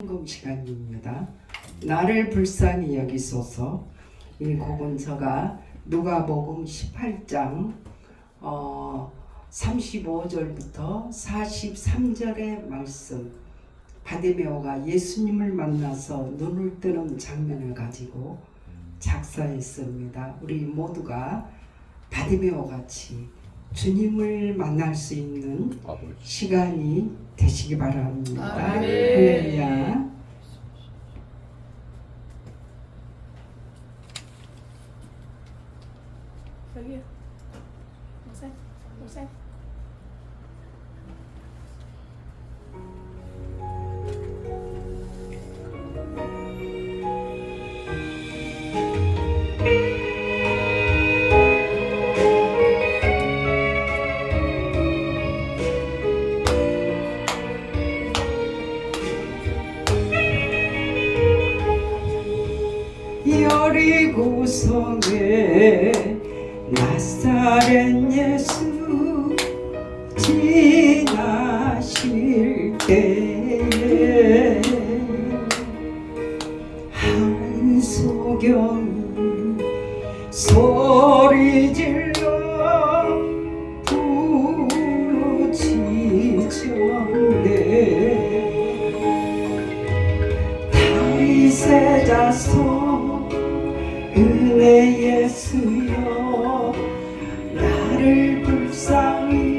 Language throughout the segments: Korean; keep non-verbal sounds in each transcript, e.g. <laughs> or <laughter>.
헌금 시간입니다. 나를 불쌍히 여기소서. 이 제가 누가복음 18장 어, 35절부터 43절의 말씀 바디메오가 예수님을 만나서 눈을 뜨는 장면을 가지고 작사했습니다. 우리 모두가 바디메오 같이 주님을 만날 수 있는. 시간이 되시기 바랍니다. 아멘. 할렐루야. 자손 은혜 예수여 나를 불쌍히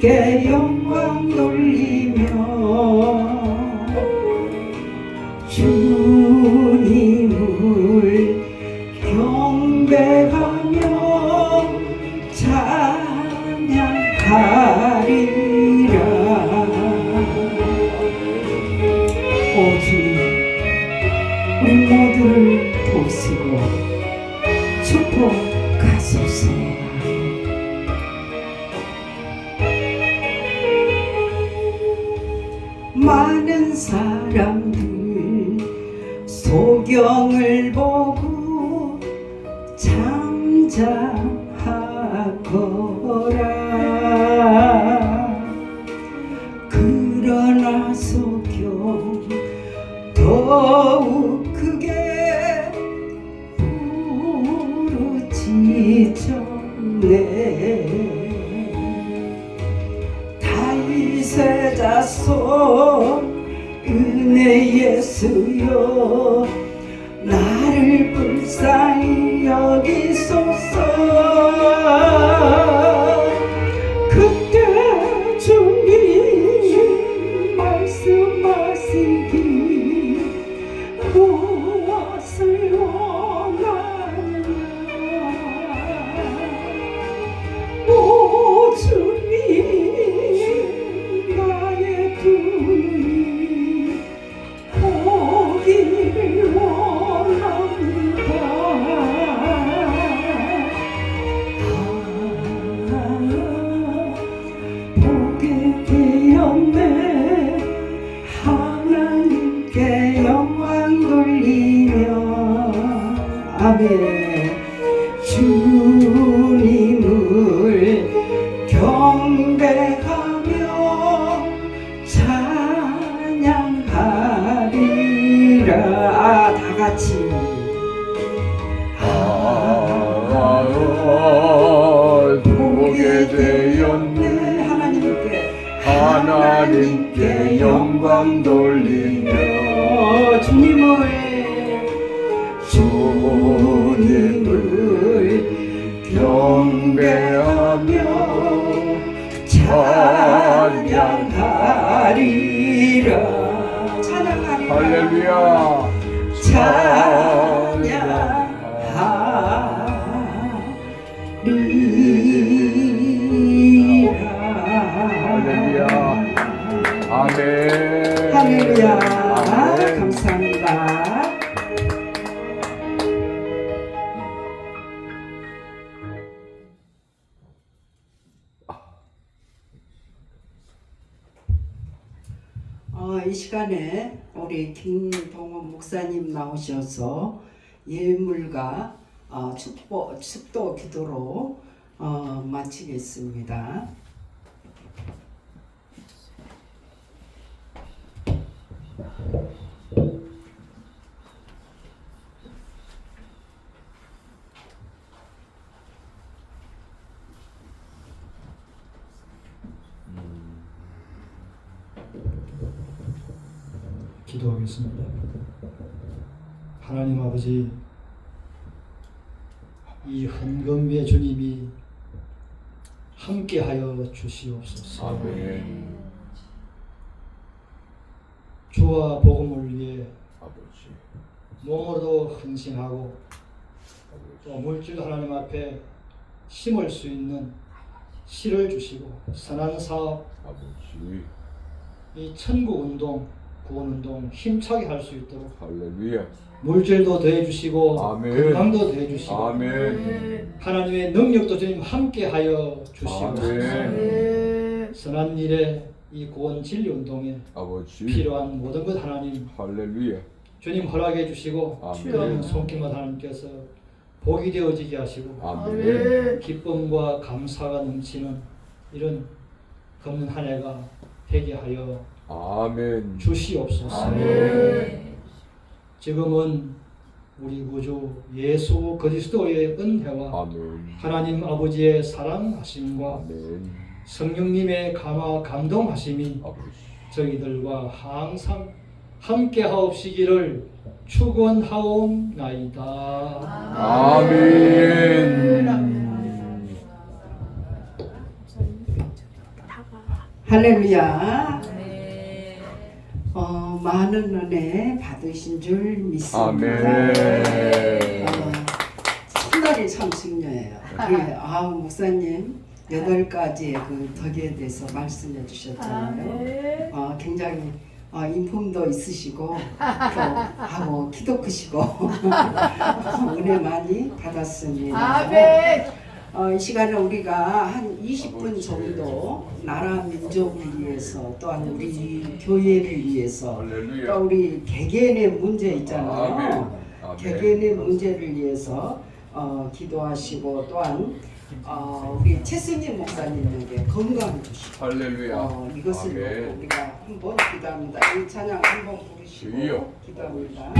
하나님께 영광 돌리며 그러나 소경 더욱 크게 부르짖었네. 다윗의 자손 은혜 예수여 나 하나님께 영광 돌리며 어, 주님을 주님을 경배하며 찬양하리라. 찬양하리라. 할렐루야. 찬양 어, 이 시간에 우리 김동원 목사님 나오셔서 예물과 어, 축복, 축도 기도로 어, 마치겠습니다. 기도하겠습니다. 하나님 아버지, 이 헌금 위에 주님이 함께하여 주시옵소서. 아멘. 주와 복음을 위해 아버지. 몸으로도 헌신하고 또. 물질 하나님 앞에 심을 수 있는 실을 주시고 선한 사업, 아버지. 이 천국 운동, 구원 운동 힘차게 할 수 있도록 할렐루야. 물질도 더해 주시고 아멘. 건강도 더해 주시고 아멘. 하나님의 능력도 주님 함께하여 주시옵소서. 아멘. 선한 일에 이 구원 진리 운동에 아버지. 필요한 모든 것 하나님 할렐루야. 주님 허락해 주시고 아멘. 그런 손길만 하나님께서 복이 되어지게 하시고 아멘. 기쁨과 감사가 넘치는 이런 걷는 한 해가 되게 하여 아멘. 주시옵소서. 아멘. 지금은 우리 구주 예수 그리스도의 은혜와 아멘. 하나님 아버지의 사랑하심과 아멘. 성령님의 감화 감동하심이 아버지. 저희들과 항상 함께 하옵시기를 축원하옵나이다. 아멘. 할렐루야. 어, 많은 은혜 받으신 줄 믿습니다. 아멘. 어, 첫날이 참 중요해요. 그, <laughs> 아 목사님 여덟 가지의 그 덕에 대해서 말씀해 주셨잖아요. 어, 굉장히 어, 인품도 있으시고 또 하고 키도 크시고 <laughs> 은혜 많이 받았습니다. 어, 이 시간에 우리가 한 20분 정도 나라 민족을 위해서 또한 우리 교회를 위해서 또. 우리 개개인의 문제 있잖아요. 아멘. 개개인의 문제를 위해서 어, 기도하시고 또한 어, 우리 최승진 목사님에게 건강 주시고. 어, 이것을. 놓고 우리가 한번 기도합니다. 이 찬양 한번 부르시고. 기도합니다.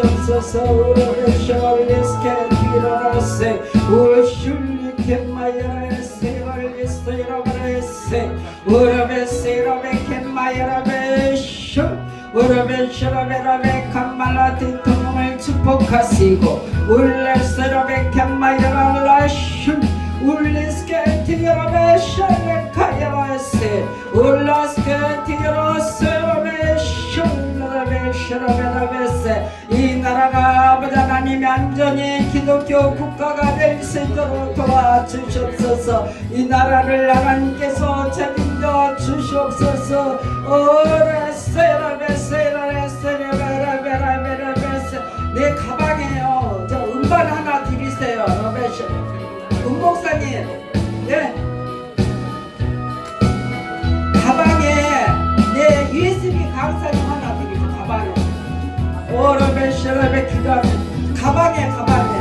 도와주시옵소서 오라베샤레스케티르라세 오슐리케마야레세라레 기독교 국가가 될 수 있도록 도와주시옵소서. 이 나라를 하나님께서 책임져 주시옵소서. 오레세라베세라레세라베라베라베라베세. 내 가방에요. 저 음반 하나 드리세요. 러베시 음 목사님 네. 가방에 내 USB 강사님 하나 드리세요 가방에. 오레베시라베 기도 가방에 가방에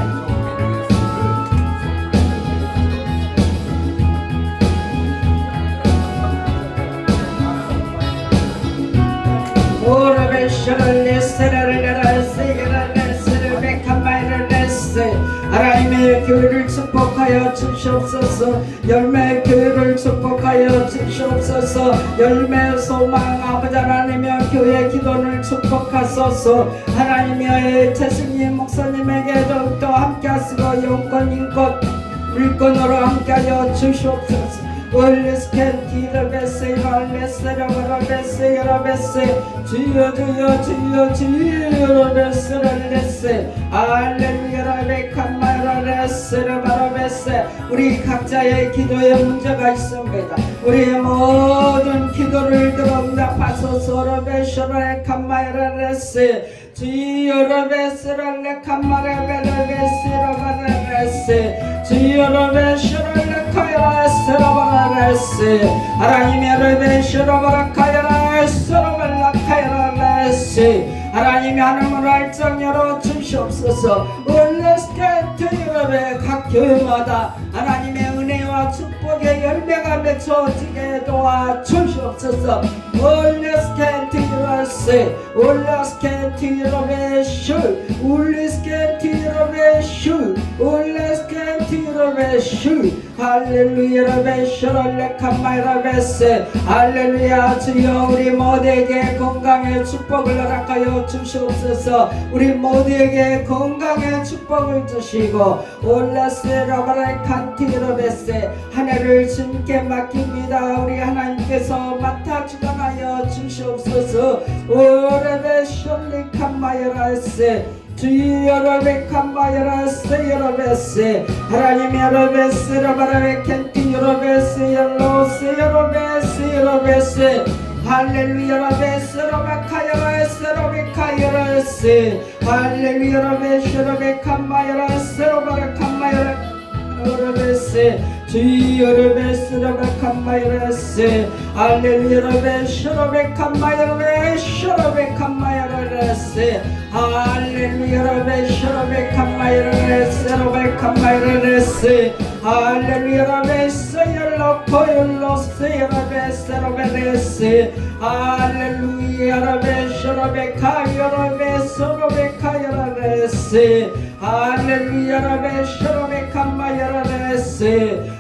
하나님의 교회를 축복하여 주시옵소서. 열매 교회를 축복하여 주시옵소서. 열매 소망 아버지 하나님의 교회 기도를 축복하소서. 하나님의 태승님 목사님에게 더욱더 함께 하시고 영권 인권 물건으로 함께하여 주시옵소서 올레스켄티르베세라레세라 바라 베세라 베세 주여 주여 주여 주여레세라레세 알렐루야라베칸마 라레세라바라베세 우리 각자의 기도에 문제가 있습니다. 우리의 모든 기도를 들어 응답하소서라베셔라칸마라레세 주여레베세라레 칸마라베라베세라바라레세 주여레베셔라레 카야라세라바라레세 하나님의 레베셔라바라카야라세라발라카야라레세 하나님이 하나님을 알정 열어 주시옵소서. 올레스케트유럽의 각 교회마다 하나님의 은혜와 축복 의 열매가 맺혀지게 도와 주시옵소서. 올레스케트유럽세 올레스케트유럽의 슈 올레스케트유럽의 슈 올레스케트유럽의 슈. 할렐루야 주여 우리 모두에게 건강의 축복을 허락하여 주시옵소서. 우리 모두에게 건강의 축복을 주시고 올라스라바라의 칸티라베세 한 해를 주님께 맡깁니다. 우리 하나님께서 맡아 주관하여 주시옵소서. 오레베 셜리카마이라세 주여러베 칸마이라세 여러베세 하나님 여러베세 라바라베 켄티 여러베세 열로세 여러베세 여러베세 할렐루야 라베세 라바카야라세 라베카야라세 할렐루야 할렐루야 라베셔라베 칸마이라레스 라베 칸마이라레스 할렐루야 라베스 열로코 열로스 라베스 라베레스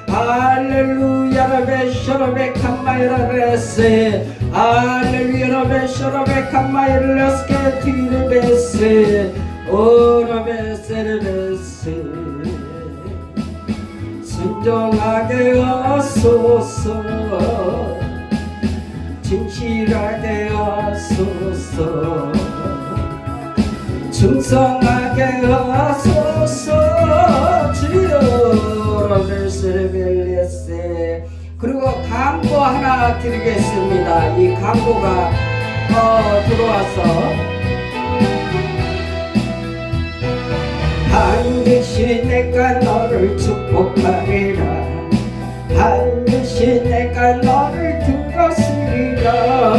할렐루야 라베 할렐루야 라베 셔라베 칸마이라레스 할렐루야 라베셔라베 칸마이라레스 할렐루야 라베 셔라베 칸마이라 레스 케 티르베스 오라베 세르베스 순종하게 하소서. 진실하게 하소서. 충성하게 하소서 광고 하나 드리겠습니다. 이 광고가 어, 들어와서. 반드시 내가 너를 축복하리라. 내가 너를 두었으리라.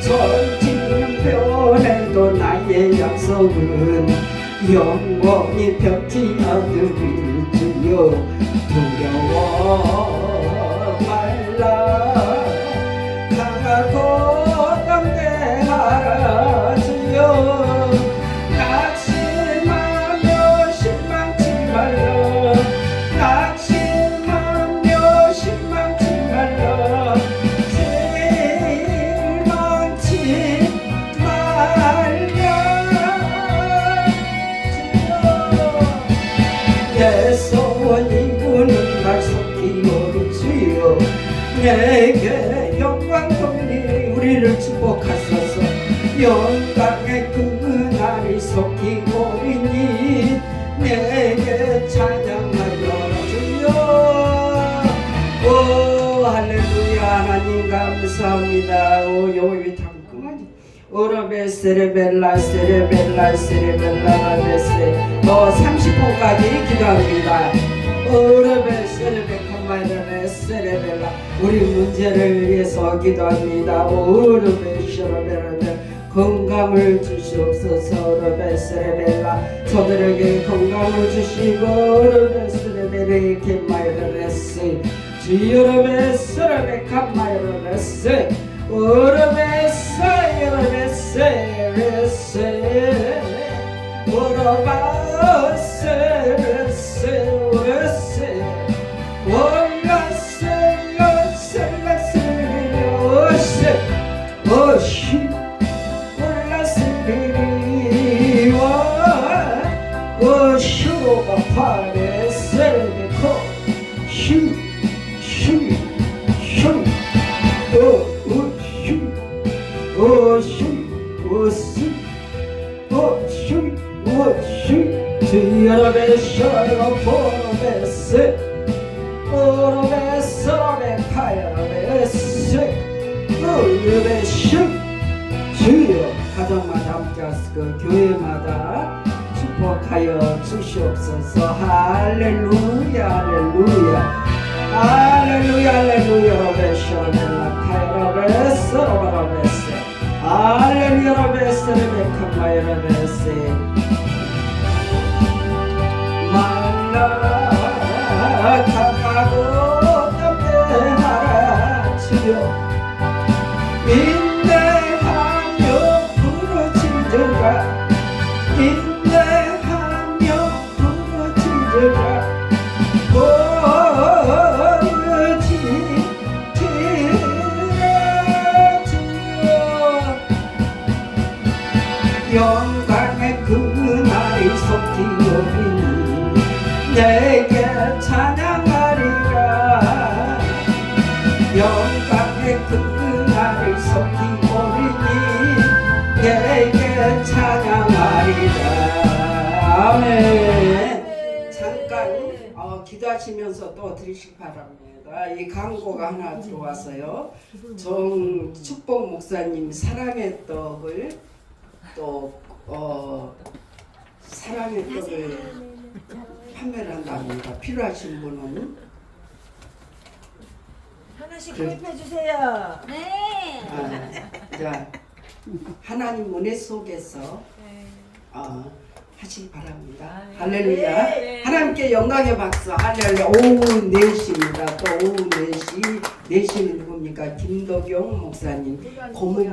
전지는 변해도 나의 약속은 영원히 변치 않으리지요 두려워 강 축복하소서 영광의 그날이 속기오리니 내게 찬양하여 주여. 오 할렐루야. 하나님 감사합니다. 오 여기 잠깐만요 오르베 세레벨라 세레벨라 세레벨라 베세. 너 30분까지 기도합니다. 세레벨 컴마이르베 세레벨라. 우리 문제를 위해서 기도합니다. 오르베 셔르베르베 건강을 주시옵소서. 오르베 세레벨라. 저들에게 건강을 주시고 오르베 세레벨레 케마이르베세 주여르베 세레벨 컴마이르베세 오르베세 오르베세 베세 오르바세 베세 오르세 기도하시면서 또 드리시기 바랍니다 이 광고가 하나 들어와서요 정 축복 목사님 사랑의 떡을 또 어, 사랑의 떡을 판매를 한답니다 필요하신 분은 하나씩 그래. 구입해 주세요. 네. 아, 자, 하나님 은혜 속에서 어, 하시기 바랍니다. 할렐루야. 네. 하나님께 영광의 박수. 할렐루야. 오후 4시입니다. 또 오후 4시. 4시는 누굽니까? 김도경 목사님, 고문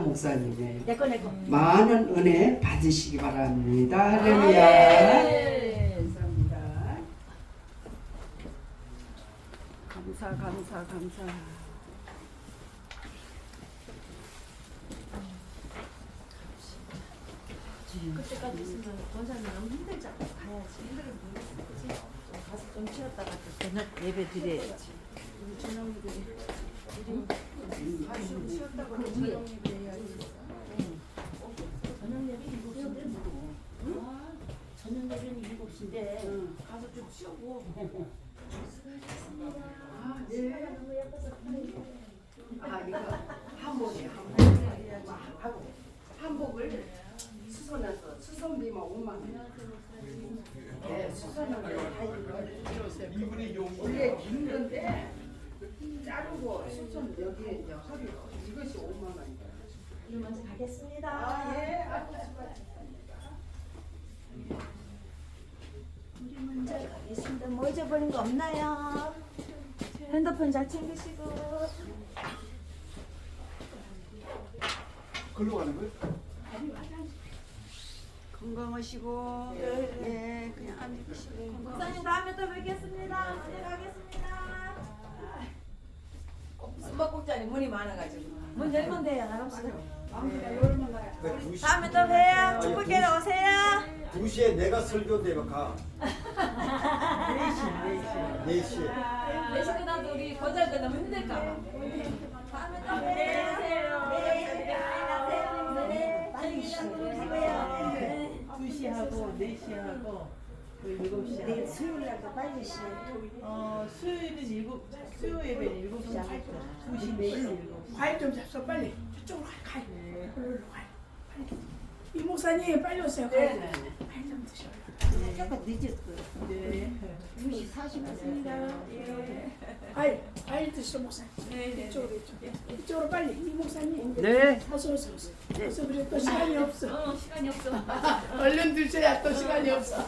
내거. 많은 은혜 받으시기 바랍니다. 할렐루야. 네. 감사합니다. 감사 감사 감사. 그때까지 있으면 원장님 너무 힘들잖아. 가야지. 힘들면 모르겠어. 그치? 좀 가서 좀 쉬었다가 또 저녁 예배 드려야지. 우리 우리 가서 좀 쉬었다가 또 저녁 예배 해야지. 저녁 예배 일곱 시인데 뭐? 응? 저녁 예배는 일곱 시인데 가서 좀 쉬고. <laughs> 아, 네. 아, 이거 한복이에요. 한복. 하고 한복을 수선해서 수선비만 5만 원. 네, 수선은 다 이거. 원래 긴 건데 짜 자르고 수천 여기에 이제 허리 이것이 5만 원이에요. 이거 먼저 가겠습니다. 아, 예. 우리 먼저 가겠습니다. 뭐 잊어버린 거 없나요? 핸드폰 잘 챙기시고. 글로 가는 거예요? 건강하시고 예 그냥 앉으시고 목사님 다음에 또 뵙겠습니다. 먼저 가겠습니다. 숨바꼭자니 문이 많아가지고 문 열면 돼요. 나갑시다. 그 두시, 다음에 또 봬요. 축복해러 오세요. 2시에 내가 설교대로 가. 4시. 4시. 내 식구 나도 우리 거절 때 너무 힘들까 봐 다음에 또 봬요. 3시하고 4시하고 또 그 7시. 내일 수요일 날도 빨리 시 어, 수요일은 일곱, 수요일은 일곱 시 하죠. 두시 내일 일곱 시. 과일 좀 잡숴 빨리 저쪽으로 가 가. 네. 가. 빨리. 이 목사님 빨리 오세요. 네, 네, 네. 과일 좀 드셔요. 조금 늦었어요. 네. 2시 40분입니다. 예. 과일 과일 드시죠 목사님 네 이쪽으로 이쪽 이쪽으로 빨리 이 목사님 네. 어서 어서 어서 어서 그래 또 시간이 없어 어 시간이 없어 <laughs> 얼른 드셔야 또 시간이 없어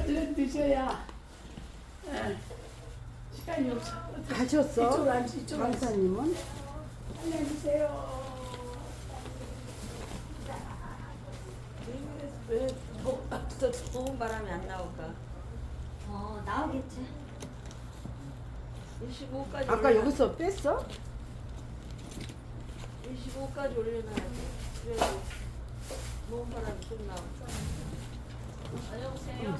얼른 드셔야 예. 시간이 없어 가셨어? 이쪽으로 앉으 이쪽으로 앉으 강사님은? 앉으세요 왜 좋은 바람이 안 나올까? 어, 나오겠지. 25까지 아까 여기서 뺐어? 25까지 올려놔야지 그래도 좋은 바람이 좀 나올까 안녕하세요.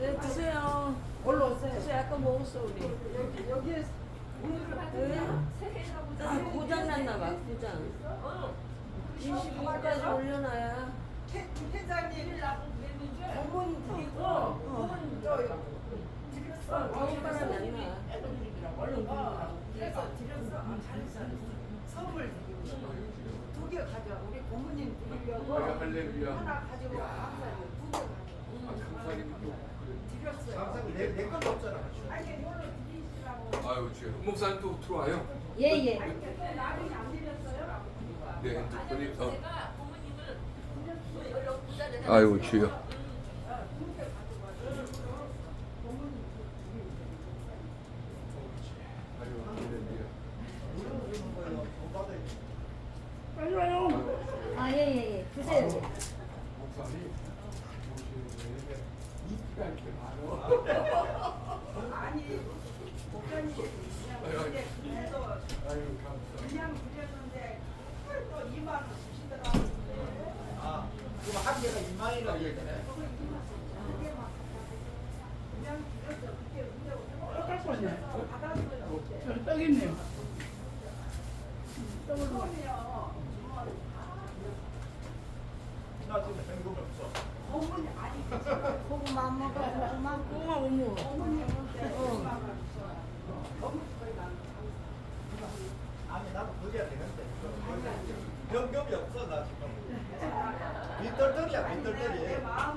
네 드세요. 올라오세요. 드세요. 아까 먹었어 우리. 여기, 여기에 아 고장 났나 봐 고장 25까지 올려놔야 회장님 고문 드리고 좋은 바람이 안 나. 그래서 드렸어. 아, 잘했어. 선물 드리고 두개 가져. 우리 고모님 드리려고 할렐루야. 하나 가지고 감사님 두개 가져. 아, 감사님 또 그래. 드렸어요. 항상 내, 내 것도 없잖아. 아니 드리시라고. 아유, 주여. 목사님 또 들어와요? 예, 예. 나중에 안 드렸어요? 네, 핸드폰이. 어. 아유, 주여. 아, 예, 예, 예. 많아. 아니 목사님. 그냥 2만 원 주시더라고요. 아, 그럼 한 개가 2만 원이라고. 떡갈